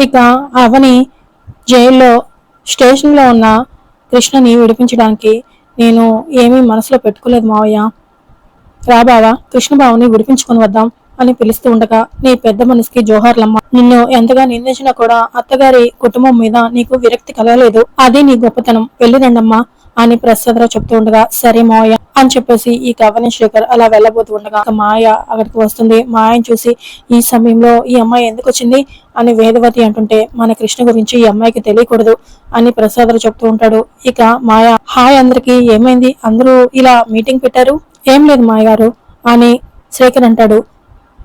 ఇక అవని జైల్లో స్టేషన్లో ఉన్న కృష్ణని విడిపించడానికి నేను ఏమీ మనసులో పెట్టుకోలేదు మావయ్య. రా బావా కృష్ణబాబుని విడిపించుకొని వద్దాం అని పిలుస్తూ ఉండగా నీ పెద్ద మనసుకి జోహార్లమ్మ నిన్ను ఎంతగా నిందించినా కూడా అత్తగారి కుటుంబం మీద నీకు విరక్తి కలగలేదు. అదే నీ గొప్పతనం. వెళ్ళిరండమ్మా అని ప్రసాదరావు చెప్తూ ఉండగా సరే మావయ్య. అని చెప్పేసి ఈ కవని శేఖర్ అలా వెళ్ళబోతూ ఉండగా ఇక మాయ అక్కడికి వస్తుంది. మాయని చూసి ఈ సమయంలో ఈ అమ్మాయి ఎందుకు వచ్చింది అని వేదవతి అంటుంటే మన కృష్ణ గురించి ఈ అమ్మాయికి తెలియకూడదు అని ప్రసాదరావు చెప్తూ ఉంటాడు. ఇక మాయ హాయ్ అందరికి ఏమైంది? అందరూ ఇలా మీటింగ్ పెట్టారు? ఏం లేదు మాయ గారు అని శేఖర్ అంటాడు.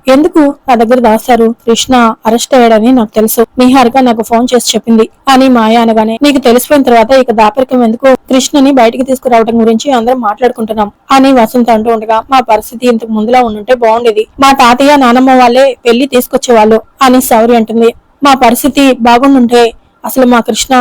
ఎందుకు నా దగ్గర దాస్తారు? కృష్ణ అరెస్ట్ అయ్యాడని నాకు తెలుసు. నిహారిక నాకు ఫోన్ చేసి చెప్పింది. అని మాయ అనగానే నీకు తెలిసిపోయిన తర్వాత ఇక దాపరికం ఎందుకు? కృష్ణని బయటికి తీసుకురావడం గురించి అందరం మాట్లాడుకుంటున్నాం. అని వసంత అంటూ ఉండగా మా పరిస్థితి ఇంతకు ముందులా ఉండుంటే బాగుండేది. మా తాతయ్య నానమ్మ వాళ్ళే పెళ్ళి తీసుకొచ్చేవాళ్ళు అని సౌరి అంటుంది. మా పరిస్థితి బాగుండుంటే అసలు మా కృష్ణ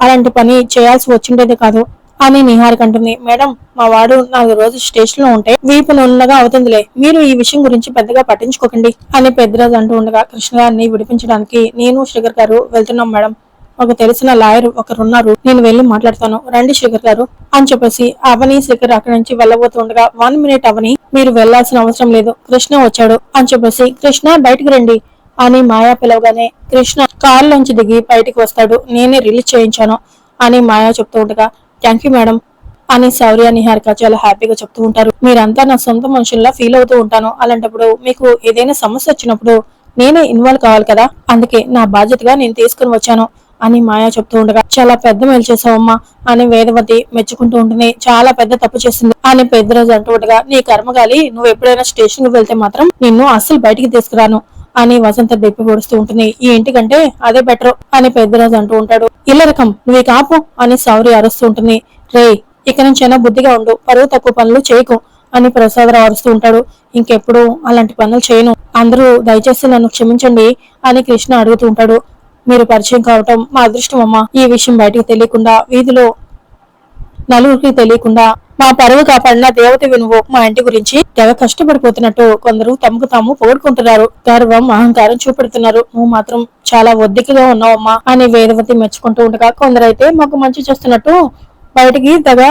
అలాంటి పని చేయాల్సి వచ్చిండేది కాదు. అని నిహారిక అంటుంది మేడం మా వాడు నాలుగు రోజు స్టేషన్లో ఉంటే వీపు నున్నగా అవుతుందిలే. మీరు ఈ విషయం గురించి పెద్దగా పట్టించుకోకండి అని పెద్దరాజు అంటూ ఉండగా కృష్ణ గారిని విడిపించడానికి నేను శ్రీగర్ గారు వెళ్తున్నాం మేడం. ఒక తెలిసిన లాయర్ ఒకరున్నారు. నేను వెళ్ళి మాట్లాడతాను. రండి శేఖర్ గారు అని చెప్పేసి అవని శేఖర్ అక్కడి నుంచి వెళ్ళబోతుండగా వన్ మినిట్ అవని మీరు వెళ్ళాల్సిన అవసరం లేదు. కృష్ణ వచ్చాడు అని చెప్పేసి కృష్ణ బయటకు రండి అని మాయా పిలవగానే కృష్ణ కారులోంచి దిగి బయటికి వస్తాడు. నేనే రిలీజ్ చేయించాను అని మాయా చెప్తూ ఉండగా థ్యాంక్ యూ మేడం అని శౌర్య నిహారిక చాలా హ్యాపీగా చెప్తూ ఉంటారు. మీరంతా నా సొంత మనుషుల్లా ఫీల్ అవుతూ ఉంటాను. అలాంటప్పుడు మీకు ఏదైనా సమస్య వచ్చినప్పుడు నేనే ఇన్వాల్వ్ కావాలి కదా? అందుకే నా బాధ్యతగా నేను తీసుకుని వచ్చాను అని మాయా చెప్తూ ఉండగా చాలా పెద్ద మేలు చేసావమ్మా అని వేదవతి మెచ్చుకుంటూ ఉంటుంది చాలా పెద్ద తప్పు చేసింది అని పెద్దరాజు అంటూ ఉండగా నీ కర్మగాలి నువ్వు ఎప్పుడైనా స్టేషన్కి వెళ్తే మాత్రం నిన్ను అస్సలు బయటికి తీసుకురాను. అని వసంత బెప్పి పొడుస్తూ ఉంటుంది. ఈ ఇంటికంటే అదే బెటర్ అని పెద్దరాజు అంటూ ఉంటాడు. ఇల్ల రకం నువ్వు కాపు అని సౌరి అరుస్తూ ఉంటుంది. రే ఇక నుంచైనా బుద్ధిగా ఉండు. పరువు తక్కువ పనులు చేయకు అని ప్రసాదరావు అరుస్తూ ఉంటాడు. ఇంకెప్పుడు అలాంటి పనులు చేయను. అందరూ దయచేసి నన్ను క్షమించండి అని కృష్ణ అడుగుతూ ఉంటాడు. మీరు పరిచయం కావటం మా అదృష్టం అమ్మా. ఈ విషయం బయటకు తెలియకుండా వీధిలో నలుగురికి తెలియకుండా మా పరువు కాపాడిన దేవత నువ్వు మా ఇంటి గురించి తెగ కష్టపడిపోతున్నట్టు కొందరు తమకు తాము పొగుడుకుంటున్నారు గర్వం అహంకారం చూపెడుతున్నారు. నువ్వు మాత్రం చాలా ఒద్దికగా ఉన్నావమ్మా అని వేదవతి మెచ్చుకుంటూ ఉండగా కొందరైతే మాకు మంచి చేస్తున్నట్టు బయటికి తెగ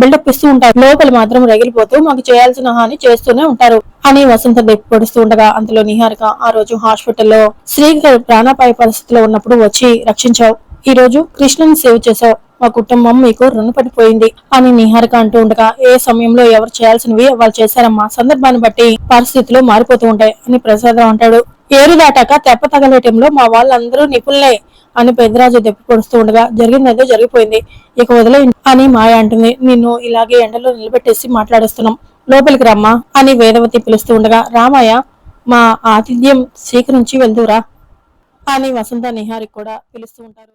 బిల్డప్ ఇస్తూ ఉంటారు. లోపల మాత్రం రగిలిపోతూ మాకు చేయాల్సిన హాని చేస్తూనే ఉంటారు అని వసంత పొడుస్తూ ఉండగా అంతలో నిహారిక ఆ రోజు హాస్పిటల్లో శ్రీకర్ ప్రాణాపాయ పరిస్థితిలో ఉన్నప్పుడు వచ్చి రక్షించావు. ఈ రోజు కృష్ణని సేవ్ చేశావు. మా కుటుంబం మీకు రుణపడిపోయింది అని నిహారిక అంటూ ఉండగా ఏ సమయంలో ఎవరు చేయాల్సినవి వాళ్ళు చేశారమ్మా? సందర్భాన్ని బట్టి పరిస్థితులు మారిపోతూ ఉంటాయి అని ప్రసాదరావు అంటాడు. ఏరు దాటాక తెప్ప తగలేటంలో మా వాళ్ళందరూ నిపుణులే అని పెద్దరాజు దెప్పి పొడుస్తూ ఉండగా జరిగిందేదో జరిగిపోయింది. ఇక వదిలే అని మాయ అంటుంది. నిన్ను ఇలాగే ఎండలో నిలబెట్టేసి మాట్లాడేస్తున్నాం. లోపలికి రమ్మా అని వేదవతి పిలుస్తూ ఉండగా రామయ్య మా ఆతిథ్యం స్వీకరించి వెళ్దూరా అని వసంత నిహారికి కూడా పిలుస్తూ ఉంటారు.